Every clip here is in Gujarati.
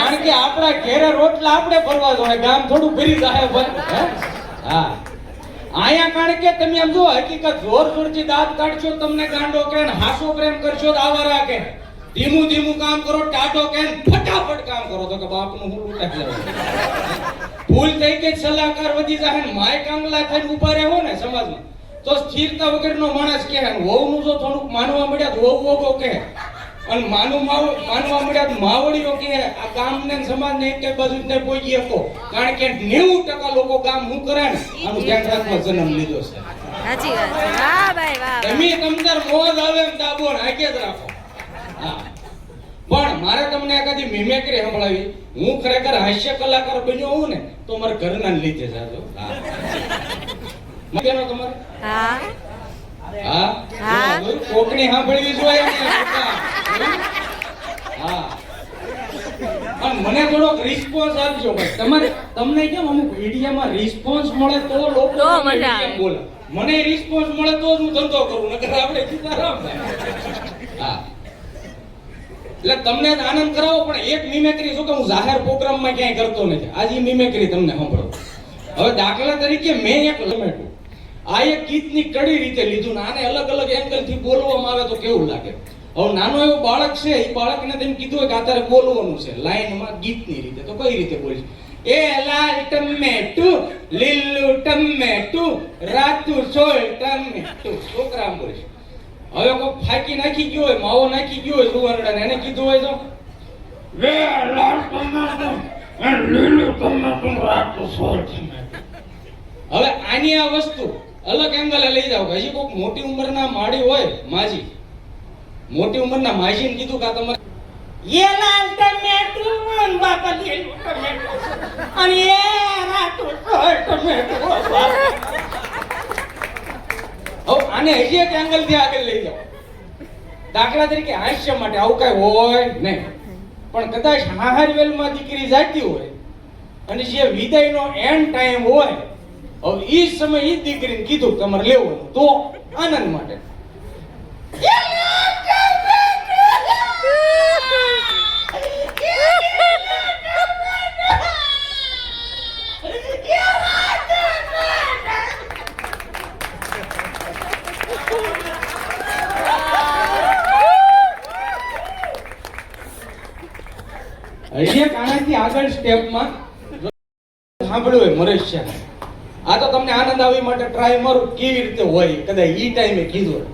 કારણ કે આપણા ઘેરે રોટલા આપણે ભરવા જોઈએ. ગામ થોડું ભરી જાય હા? આયા કારણ કે તમે એમ જો હકીકત જોર જોરથી દાંત કાઢશો, તમને ગાંડો કે હાસો પ્રેમ કરશો તો આવારા કે ધીમું ધીમું કામ કરો ટાટો કે ફટાફટ કામ કરો. તો કે બાપનું હું લૂંટાઈ લેવાનું ભૂલ થઈ કે સલાહકાર વધી જાય માય કાંગલા થઈને ઊભા રહેવો ને સમાજમાં. તો સ્થિરતા વગરનો માણસ કહે ને, વહુનું જો થોડુંક માનવા મળ્યા તો વહુ વહુ કહે. અને માનું માવ માનવા મળ્યા માવડીઓ કે આ ગામને સમાજને એક બાજુ ને પોઈ શકો કારણ કે 90% લોકો કામ હું કરે ને આનું ધ્યાન રાખવા જન્મ લીધો છે. સાચી વાત છે. વાહ ભાઈ વાહ. તમે તમતાર મોજ આવે એમ દાબો હાકે જ રાખો. પણ મારે તમને કદી મિમેક્રી સંભળાવી. હું ખરેખર હાસ્ય કલાકાર બન્યો હું ને તો મારા ઘરના લીધે જાજો. હા. તમારે? હા. હા? હા. કોકની સાંભળવી જોઈએ ને હા અને મને થોડોક રિસ્પોન્સ આપજો ભાઈ. તમારે તમને કેમ અમુક વિડીયોમાં રિસ્પોન્સ મળે તો લોકો બોલે. મને રિસ્પોન્સ મળે તો હું ધંધો કરું નકર આપણે સીતારામ હા. એટલે તમને આનંદ કરાવો પણ એક મિમેક્રી શું કે હું જાહેર પ્રોગ્રામમાં ક્યાંય કરતો નથી. આજે મિમેક્રી તમને સાંભળો. હવે દાખલા તરીકે મેં એક લમેટું આ એક ગીતની કડી રીતે લીધું ને આને અલગ અલગ એંગલથી બોલવામાં આવે તો કેવું લાગે? હવે નાનો એવો બાળક છે એ બાળકને તેમ કીધું હોય કે આ તારે બોલવાનું છે. લાઈનમાં ગીતની રીતે તો કઈ રીતે બોલીશ? એ લાલ ટમેટુ લીલું ટમેટુ રાતું સોળ ટમેટુ. છોકરા બોલીશ. હવે કોઈ ફાકી નાખી ગયો હોય માવો નાખી ગયો હોય સુવર્ણ એને કીધું હોય તો? વે લાલ ટમેટુ લીલું ટમેટુ રાતું સોળ ટમેટુ. હવે આની આ વસ્તુ અલગ એંગલે લઈ જાવ હજી કોઈક મોટી ઉંમરના માળી હોય માજી. મોટી ઉંમરના માજીને કીધું કા તમારે હવે આને હજી એક એંગલથી આગળ લઈ જાઓ. દાખલા તરીકે હાસ્ય માટે આવું કઈ હોય નહીં પણ કદાચ હાહરવેલમાં દીકરી જાતી હોય અને જે વિદાયનો એન્ડ ટાઈમ હોય હવે ઈ સમય ઈ દીકરીને કીધું તમારે લેવું તો આનંદ માટે. હજી આગળ સ્ટેપમાં સાંભળ્યું હોય મરેશિયા આ તો તમને આનંદ આવી માટે ટ્રાય મારું કેવી રીતે હોય કદાચ ઈ ટાઈમે કીધું.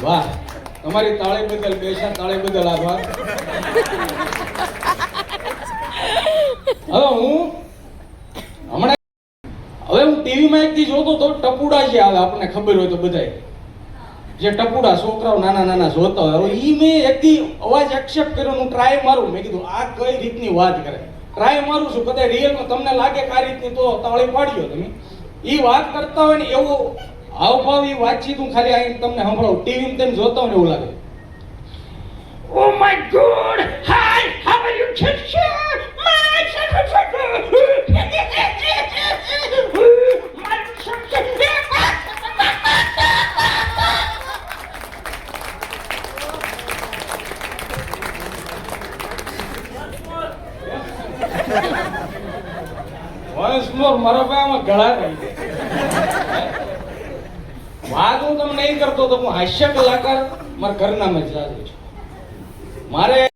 વાહ તમારી તાળી બદલ બેસા તાળી બદલ આભાર હવે હું હમણાં હવે હું ટીવીમાં એકથી જોતો તો ટપુડા જે આવે આપણને ખબર હોય તો બધાય. જે ટપુડા છોકરાઓ નાના નાના જોતા હોય, હવે એ મેં એકથી અવાજ એક્સેપ્ટ કર્યો હું ટ્રાય મારું. મેં કીધું, આ કઈ રીતની વાત કરે? ટ્રાય મારું છું કદાચ રિયલમાં તમને લાગે કે આ રીતની તો તાળી પાડ્યો તમે. ઈ વાત કરતા હોય ને એવો હાવભાવ એ વાતચીત હું ખાલી આવીને તમને સંભળાવું. ટીવી તેમ જોતા હોય ને એવું લાગે. Oh my God Hi! મારા આમાં ગળા રહી વાત હું તમને નહીં કરતો તો હું હાસ્ય કલાકાર મારા ઘરના મજા છું. મારે